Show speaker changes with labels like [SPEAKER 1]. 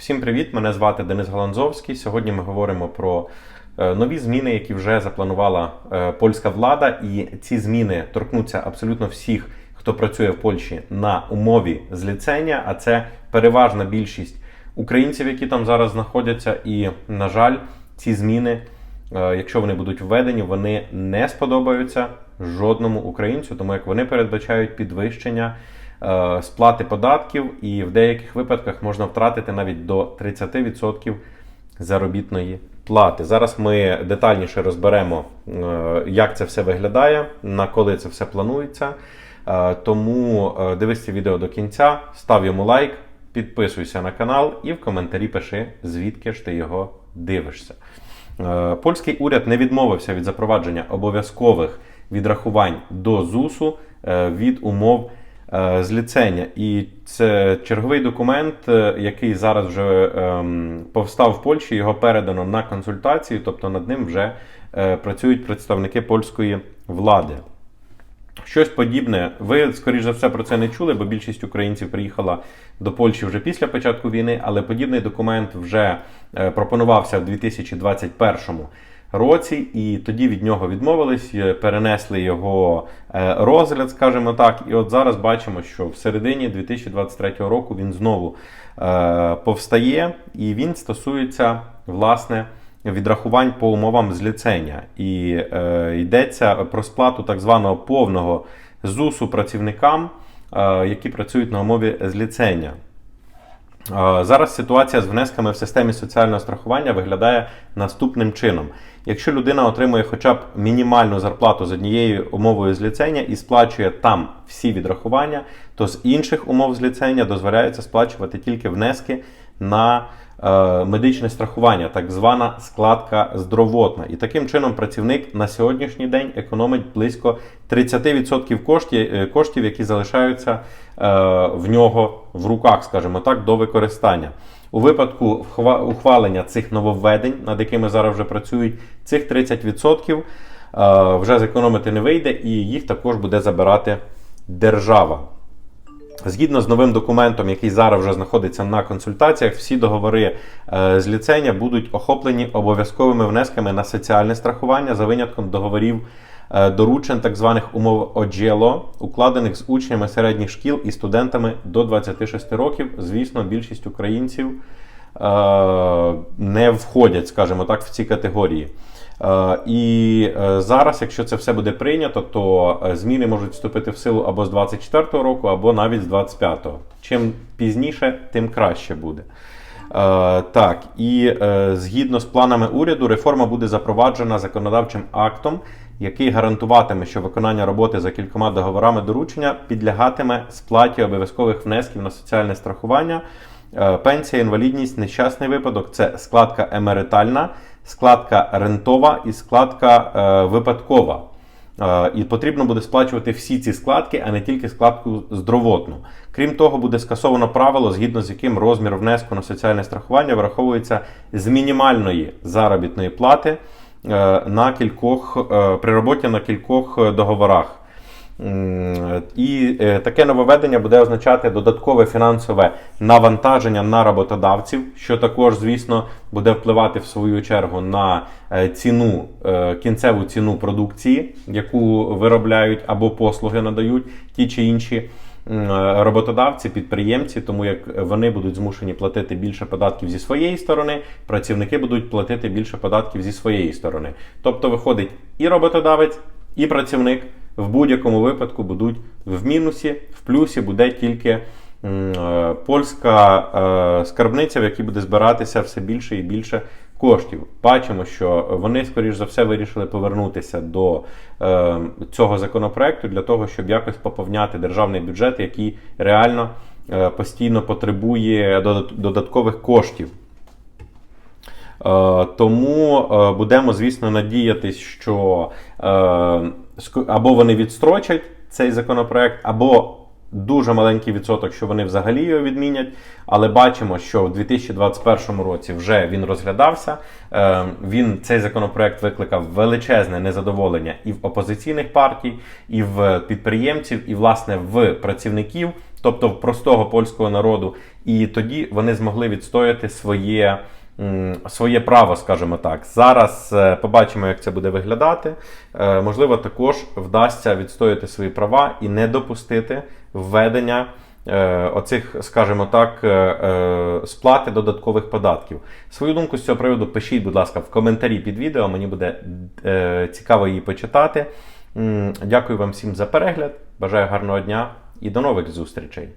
[SPEAKER 1] Всім привіт! Мене звати Денис Галанзовський. Сьогодні ми говоримо про е, нові зміни, які вже запланувала е, польська влада, і ці зміни торкнуться абсолютно всіх, хто працює в Польщі на умові зліцення. А це переважна більшість українців, які там зараз знаходяться. І, на жаль, ці зміни, е, якщо вони будуть введені, вони не сподобаються жодному українцю, тому як вони передбачають підвищення сплати податків, і в деяких випадках можна втратити навіть до 30% заробітної плати. Зараз ми детальніше розберемо, е, як це все виглядає, на коли це все планується. Е, Тому е, дивись це відео до кінця, став йому лайк, підписуйся на канал і в коментарі пиши, звідки ж ти його дивишся. Е, Польський уряд не відмовився від запровадження обов'язкових відрахувань до ЗУСу е, від умов е, зліцення. І це черговий документ, е, який зараз вже ем, повстав в Польщі. Його передано на консультацію, тобто над ним вже е, працюють представники польської влади. Щось подібне. Ви, скоріш за все, про це не чули, бо більшість українців приїхала до Польщі вже після початку війни, але подібний документ вже пропонувався в 2021 році, і тоді від нього відмовились, е, перенесли його е, розгляд, скажімо так. І от зараз бачимо, що в середині 2023 року він знову е, повстає, і він стосується власне відрахувань по умовам зліцення. І е, йдеться про сплату так званого повного ЗУСу працівникам, е, які працюють на умові зліцення. Зараз ситуація з внесками в системі соціального страхування виглядає наступним чином. Якщо людина отримує хоча б мінімальну зарплату з однією умовою зліцення і сплачує там всі відрахування, то з інших умов зліцення дозволяється сплачувати тільки внески на е, медичне страхування, так звана складка здоровотна. І таким чином працівник на сьогоднішній день економить близько 30% коштів, е, коштів які залишаються е, в нього в руках, скажімо так, до використання. У випадку ухвалення цих нововведень, над якими зараз вже працюють, цих 30% е, вже зекономити не вийде, і їх також буде забирати держава. Згідно з новим документом, який зараз вже знаходиться на консультаціях, всі договори е, з ліцення будуть охоплені обов'язковими внесками на соціальне страхування за винятком договорів е, доручень так званих умов ОДЖЕЛО, укладених з учнями середніх шкіл і студентами до 26 років. Звісно, більшість українців е, не входять, скажімо так, в ці категорії. Е, І е, зараз, якщо це все буде прийнято, то е, зміни можуть вступити в силу або з 24-го року, або навіть з 25-го. Чим пізніше, тим краще буде. Так, і згідно з планами уряду, реформа буде запроваджена законодавчим актом, який гарантуватиме, що виконання роботи за кількома договорами доручення підлягатиме сплаті обов'язкових внесків на соціальне страхування. Пенсія, інвалідність, нещасний випадок це складка емеритальна, складка рентова і складка е, випадкова. Е, І потрібно буде сплачувати всі ці складки, а не тільки складку здоровотну. Крім того, буде скасовано правило, згідно з яким розмір внеску на соціальне страхування враховується з мінімальної заробітної плати е, на кількох е, при роботі на кількох е, договорах. І е, таке нововведення буде означати додаткове фінансове навантаження на роботодавців, що також, звісно, буде впливати в свою чергу на е, ціну, е, кінцеву ціну продукції, яку виробляють або послуги надають ті чи інші роботодавці, підприємці, тому як вони будуть змушені платити більше податків зі своєї сторони, працівники будуть платити більше податків зі своєї сторони. Тобто виходить і роботодавець, і працівник в будь-якому випадку будуть в мінусі, в плюсі буде тільки е, польська е, скарбниця, в якій буде збиратися все більше і більше коштів. Бачимо, що вони, скоріш за все, вирішили повернутися до е, цього законопроекту для того, щоб якось поповняти державний бюджет, який реально е, постійно потребує додаткових коштів. Е, Тому е, будемо, звісно, надіятись, що е, або вони відстрочать цей законопроект, або дуже маленький відсоток, що вони взагалі його відмінять. Але бачимо, що в 2021 році вже він розглядався. Е, Він цей законопроект викликав величезне незадоволення і в опозиційних партій, і в підприємців, і власне в працівників. тобто в простого польського народу, і тоді вони змогли відстояти своє. Своє право, скажімо так. Зараз е, побачимо, як це буде виглядати. Е, Можливо, також вдасться відстояти свої права і не допустити введення е, оцих, скажімо так, сплати додаткових податків. Свою думку з цього приводу пишіть, будь ласка, в коментарі під відео. Мені буде цікаво її почитати. Дякую вам всім за перегляд. Бажаю гарного дня і до нових зустрічей.